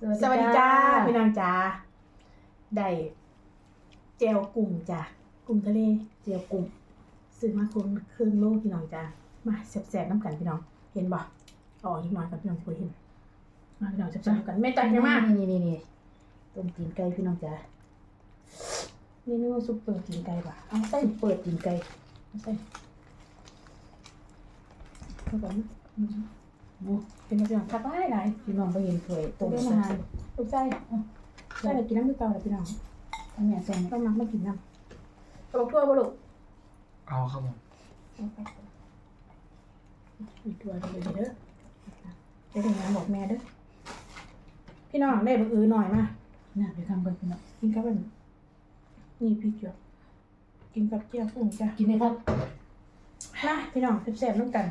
สวัสดีจ้าพี่นางจ้าได้เจลกุ้งจ้ากุ้งทะเลเจลกุ้งซื้อมาคุณครึ่งโลพี่น้องจ้ามาแสบๆน้ำกันพี่น้อง เห็นบ่อ๋อนิดหน่อยกับพี่น้องคุยเห็นมาพี่น้องแสบๆน้ำกันแม่จัดยังมานี่นี่นี่ต้มตีนไก่พี่น้องจ๋านี่นึกว่าซุปเปอร์กินไก่ป่ะเอาใส่เปิดตีนไก่เอาใส่เข้าไปนะโอ้ เป็นพี่น้องทักไล่หลายพี่น้องไปเห็นถ้วยต้ต้มมอาอาหาหารรลูกไส้ไส้ไปกินน้ำมือเก่าเลยพี่น้องอันเนี้ยใส่ต้องมักไม่กินน้ำเอาตัวบ่ลูกเอาครับผมอีกตัวเดียวเด้อเดี๋ยวถึงงานบอกแม่เด้อพี่น้องได้บักอือหน่อยมาน่าไปทำกันพี่น้องกินกับมันนี่พริกเยอะกินกับเจียวกุ้งจ้ะกินไหมครับ มาพี่น้องแซ่บๆน้ำกัน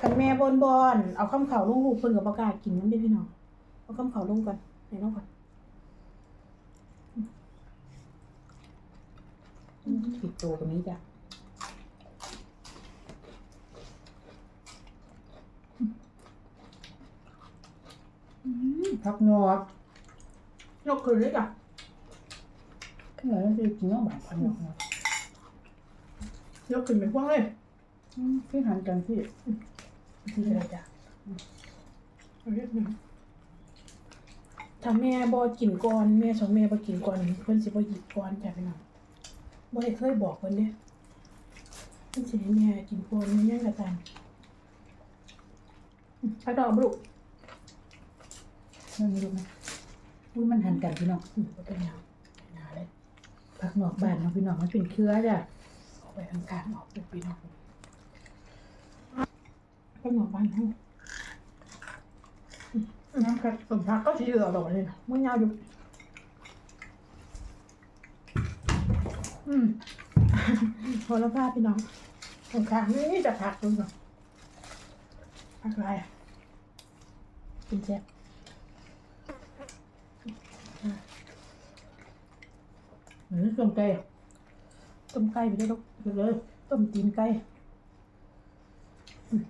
กันแม่บนบอนเอาข้ามเขาลงลูกเพิ่นกับปากล้ากินน้ำได้อพี่น้องเอาข้ามเขาลงก่อนไหนน้องก่อนปิดโตตรงนี้จ้ะพักงอดยกขึ้นเลยจ้ะข้างหลังนั่นคือกินน้องหวานพักงอดยกขึ้นเป็นพวงเลยอืม พี่หันกันพี่ดีเลยจ้ะเอาเรียกหนึ่งถ้าแม่บอกินก่อนแม่สองแม่บอกินก่อนเพิ่นสิบ่หยิบก่อนจ้ะพี่น้องบ่ได้เคยบอกเพิ่นเด้เพิ่นสิให้แม่กินก่อนแม่ยังกระตันอืมเอาดอกบ่ลูกนั่นไม่รู้ไหมอุ้ยมันหันกันพี่น้องอืมบ่เป็นหยังหนาเลยพักงอกบ้านเนาะพี่น้องมันเป็นเครือจ้ะออกไปทางกลางออกไปพี่น้อง ก็หมอบ้านเฮาอืมน้ำกระสมพักก็สิเหลือดอเลยนะมันยาวอยู่อืมพอแล้วพาพี่น้องตรงกลางนี่จะผักดูก่อนผักอะไรอะกินแซ่บหมือต้มไก่ต้มไก่ไปได้ลูกไปเลยต้มตีนไก่อืม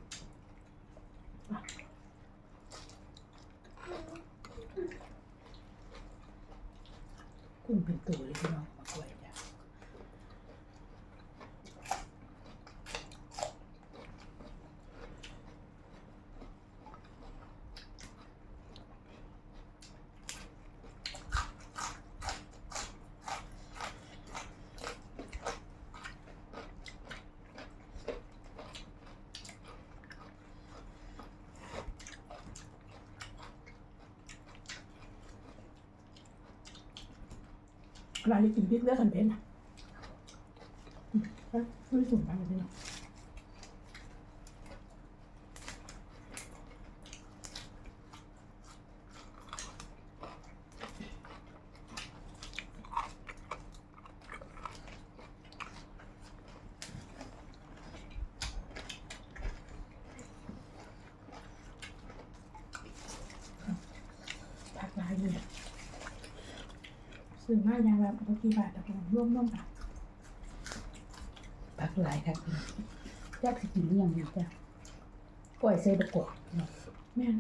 อะ กุ้งเป็นตัวเลยพี่น้องมากล้วยจ้ะ เว ลายกินพริกเลือดกันเป็นอะอืมอะไม่สุ่มไปเลยเนาะผักลายเลย ซื้อมาอย่างละเมื่อกี้บาทแต่ผมร่วมร่วมๆกันพักหลายครับพี่น้องแยกสิกินหรือยังดีจ้ะปล่อยใส่บกกแม่น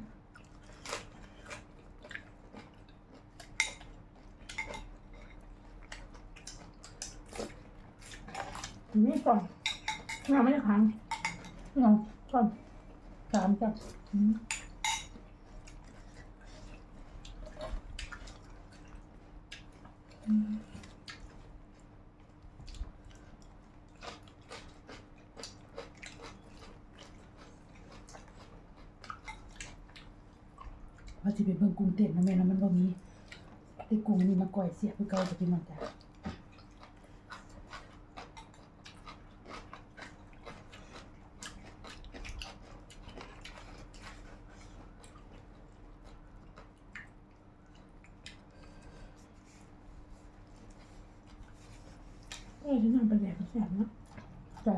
นี่ก่อนงาไม่ได้ค้างงานก่อนสามจ้ะอืมอืม ว่าสิไปเบิ่งกุ้งเต้นนะแม่นะมันบ่มีแต่กุ้งนี่มาก่อยเสียคือเก่าจะกินน้องจ้ะ แสบนะแต่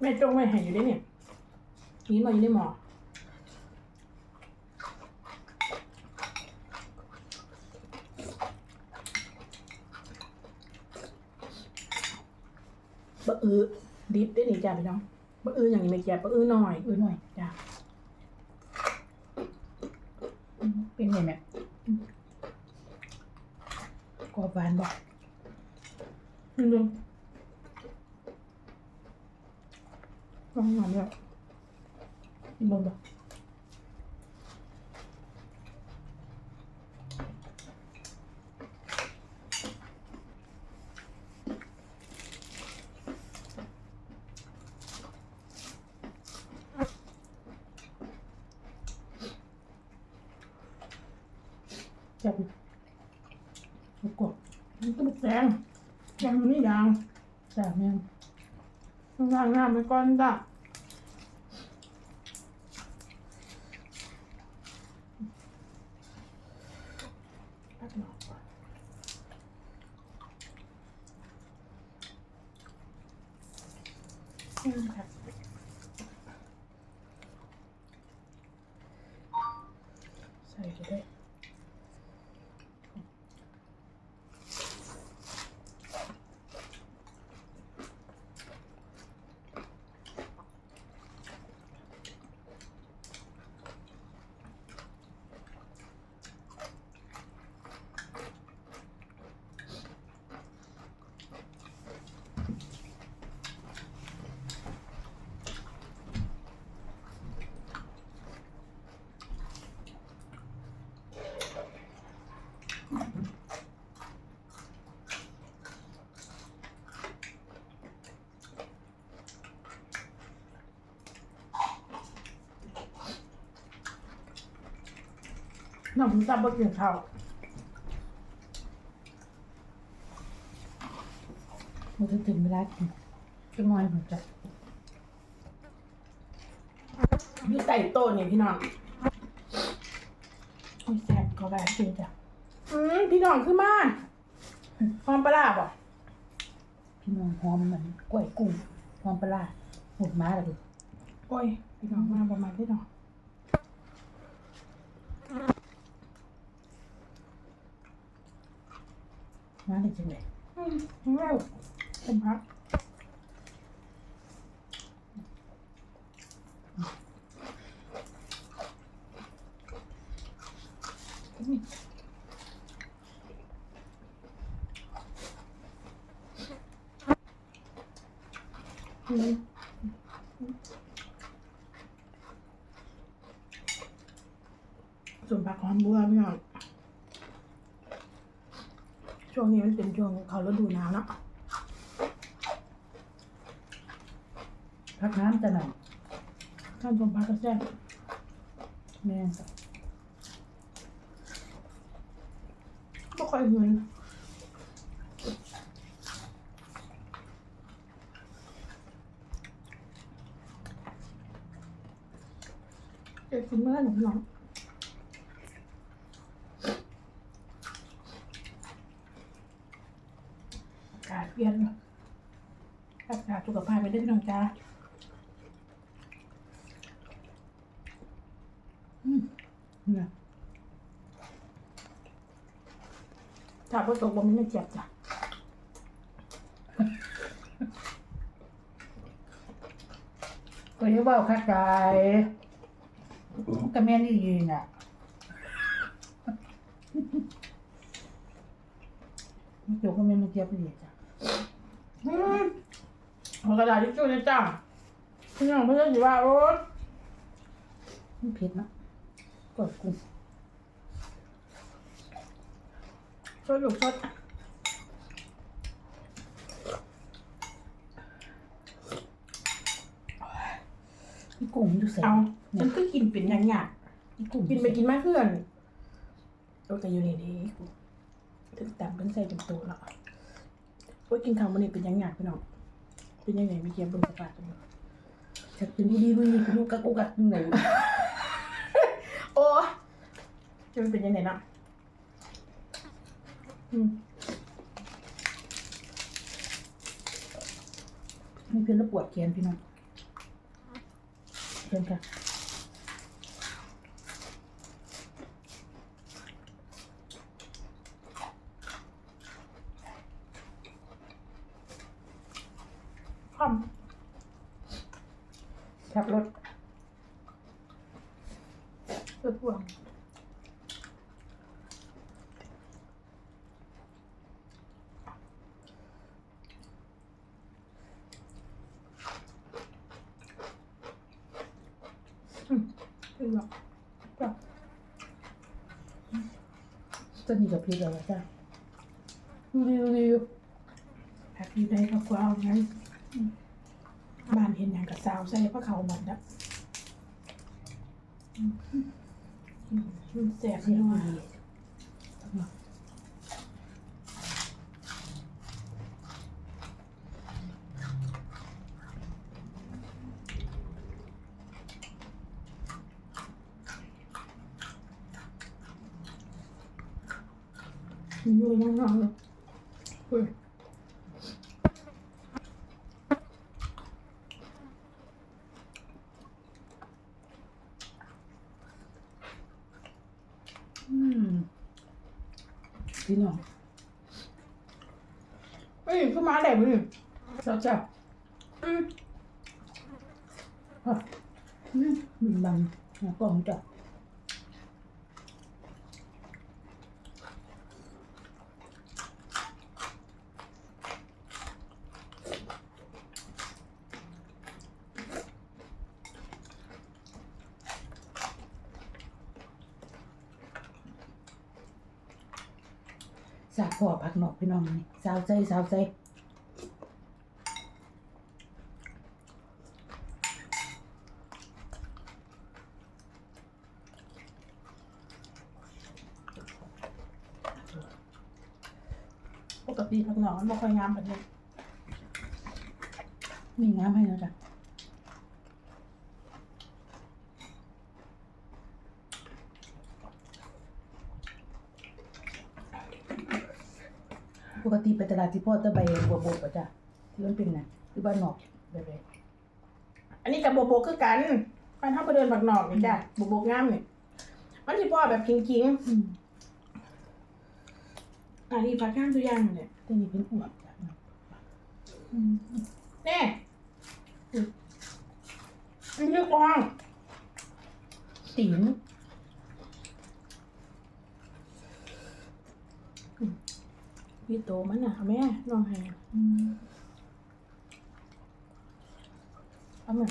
ไม่จงไม่หายอยู่ด้เนี่ยนี้มาอยู่ได้หมอเบะอือดิฟได้หนีจ้าไปเน้อง บะอืออย่างนี้ไม่แก่บะอือหน่อยอื้อหน่อยจ้ะเป็นไงแม่กรอบหวานบอกนี่ดูลองหน่อยด้วยกินลงดูจับลูกกบ มันก็ไม่แซ งแซงมันนี่ยางจ้าแม่ต้องล้างหน้าไปก่อนจ้ะอืมค่ะ ใส่ก็ได้ น้องผมซับบ่กินข้าวมันจะถึงเวลากินจะน้อยผมจะอยู่ใต้โต๊ะเนี่ยพี่น้องโอ้ยแซ่บเขาแบบจริงจ้ะอืมพี่น้องขึ้นมาหอมปลาร้าบ่พี่น้องหอมเหมือนกล้วยกุ้งหอมปลาร้าหมดมาแล้วดิโอ้ยพี่น้องมาประมาณพี่น้อง มาได้จังเลยอืมแล้วเป็นพักอืมส่วนผักหอมบัวพี่น้อง ช่วงนี้มันเป็นช่วงเขาฤดูหนาวเนาะพักน้ำจะหน่อยท่านชมพักก็แซ่บแม่จ้ะก็ค่อยเงินเจ็บคุณเมื่อหนูน้องอากาศเปลี่ยนเนาะรักษาสุขภาพไปด้วยพี่น้อง จ้าเนี่ยถ้าพ่ตกบ่มีเงินเจ็บจ้ะก็ยังว่าคักใจก็แม่นี่ยิงอะมันจุกก็แม่ไม่เจ็บเลยจ้ะ เอากระดาษทิชชู่นะจ้าพี่น้องเพื่อนสิว่าโอ๊ยมันเผ็ดเนอะกดกุ้งช่วยลูกช่วยนี่กุ้งมันอยู่ใส่เอาเนี่ฉัยนก็กินเป็นอย่างเงี้ยนี่กุ้งกินไปกินมาเพื่อนโอ้ยก็อยู่ในนี้กูถึงต่ำเป็นใส่เป็นตัวแล้วโอ้ยกินข้าวมันนี่เป็นอย่างเงี้ยพี่น้อง เป็นยังไงไม่เกียบบนสปาตรงนี้จะกินดีๆมึงนี่กูกักกูกักยังไงโอ้ยจะมันเป็นยังไงเนาะอืมมีเพื่อนแล้วปวดแขนพี่น้องเชิญค่ะ ความ ขับรถ เพื่อพวงอืม คือแบบแบบจะมีกับพี่แล้วจ้ะดูดิดูดิแฮปปี้ได้กับกวาวงั้นอืมบ้านเห็นอย่างกับสาวใส่พระเขาหมดนะอืมอืมอืมแสบเสียงนัวดีทั้งหมด มัน อยู่ยังนอนเลยอุ้ยอืมพี่น้องเฮ้ยขึ้นมาได้บ่เนี่ยเจ้าเจ้าอืมฮะอืมมันบังหน้ากล้องจ้ะ สาพอ พี่น้องนี่สาวใจสาวใจปกติผักหน่อมันบ่ค่อยงามแบบนี้มีงามให้นะจ๊ะ ปกติไปตลาดที่พ่อตะใบบัวบกป่ะจ้ะที่มันเป็นไงที่บ้านนอกแบบไหนอันนี้กับโบโบกคือกันบ้านเฮาไปเดินผักหนองนี่จ้ะโบโบกงามนี่มันสิพ่อแบบคิงอืมๆอันนี้ผักงามตัวอย่างเนี่ยแต่นี่เป็นอวบจ้ะอืมแน่อืมอันนี้กวางตีน พี่โตมันน่ะแม่น้องให้อืมเอามา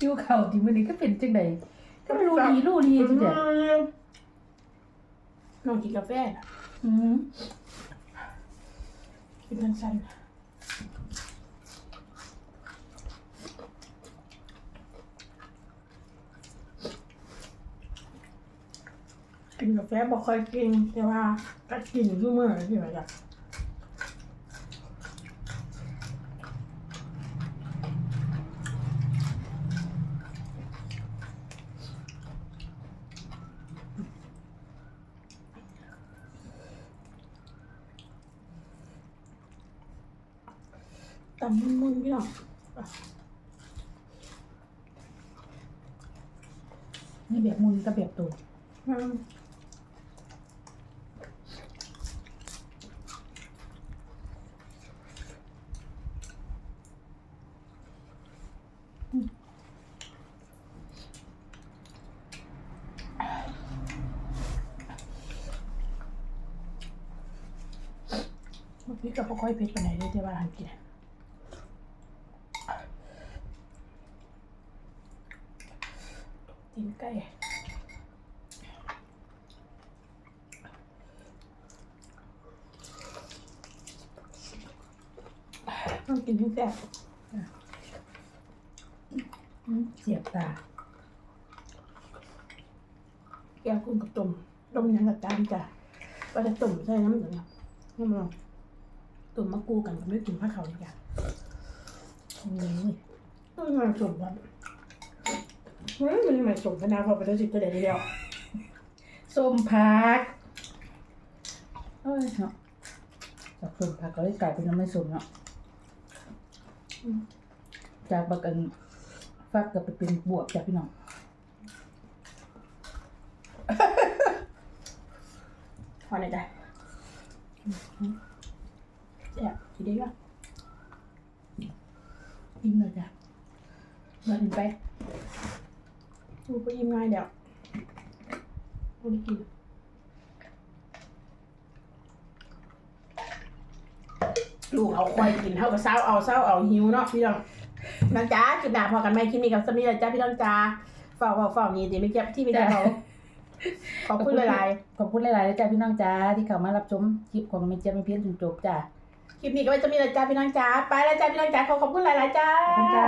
จิ้วเข่าที่มันนี่ก็เป็นจังไดก็รูดีรูดีจังไดน้องกินกาแฟน่ะอืมกินสั้นๆ กินกาแฟบ่ค่อยกิน แต่ว่าก็กินอยู่มื้อนี่ว่าจ้ะตำมุนๆพี่น้องนี่แบบมุนกับแบบตัวอืมเมื่อกี้ก็บ่ ค่อยเผ็ดปานไหนเลยแต่ว่าหันกินตีนไก่ต้องกินให้แซ่บเสียบตา แก้วกุ้งกับต้มต้มยังกับจานจ้ะก็จะต้มใส่น้ำหลืองน้ำมัน ต้มมะกรูกันกับไม่กินผ้าเขาวดีจ้ะโอ้ยต้องมาสมครับเฮ้ยมันมาสมคณะพอไปได้สิบตัวเดียวเดียวส้มผักเอ้ยเนาะจากส้มผักก็เลยกลายเป็นน้ำไม่ส้มเนาะจากบักกันฟักกับไปเป็นบวบจ้ะพี่น้องพอไหนอยจ้ะ อืมดีป่ะอิ่มเลยจ้ะเดินไปดูไปอิ่มง่ายเดี๋ยวไม่ได้กินลูกเอาควายกินเท่ากับเศร้าเอาเศร้าเอาหิวเนาะพี่น้องน้องจ้ากินดาพอกันไหมคิดมีกับสมีเลยจ้าพี่น้องจ้าฝากฝากฝากนี่ดีไม่เก็บที่ไม่ได้เขาขอบคุณหลายขอบคุณหลายๆนะจ้ะพี่น้องจ้าที่เข้ามารับชมคลิปของเมเจียมเพียนจนจบจ้ะๆ คลิปนี้ก็ไม่จะมีหลยจ้าพี่น้องจ้าไปแล้วจ้าพี่น้องจ้าขอขอบคุณหลายๆจ้า ขอบคุณจ้า